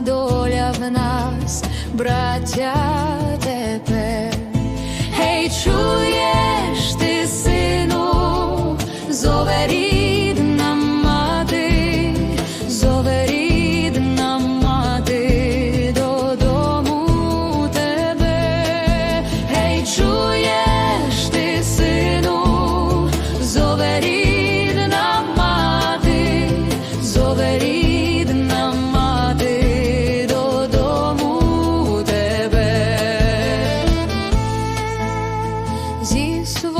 доля в нас, браття тепер, Гей, чуєш ти, сину, зовері. disso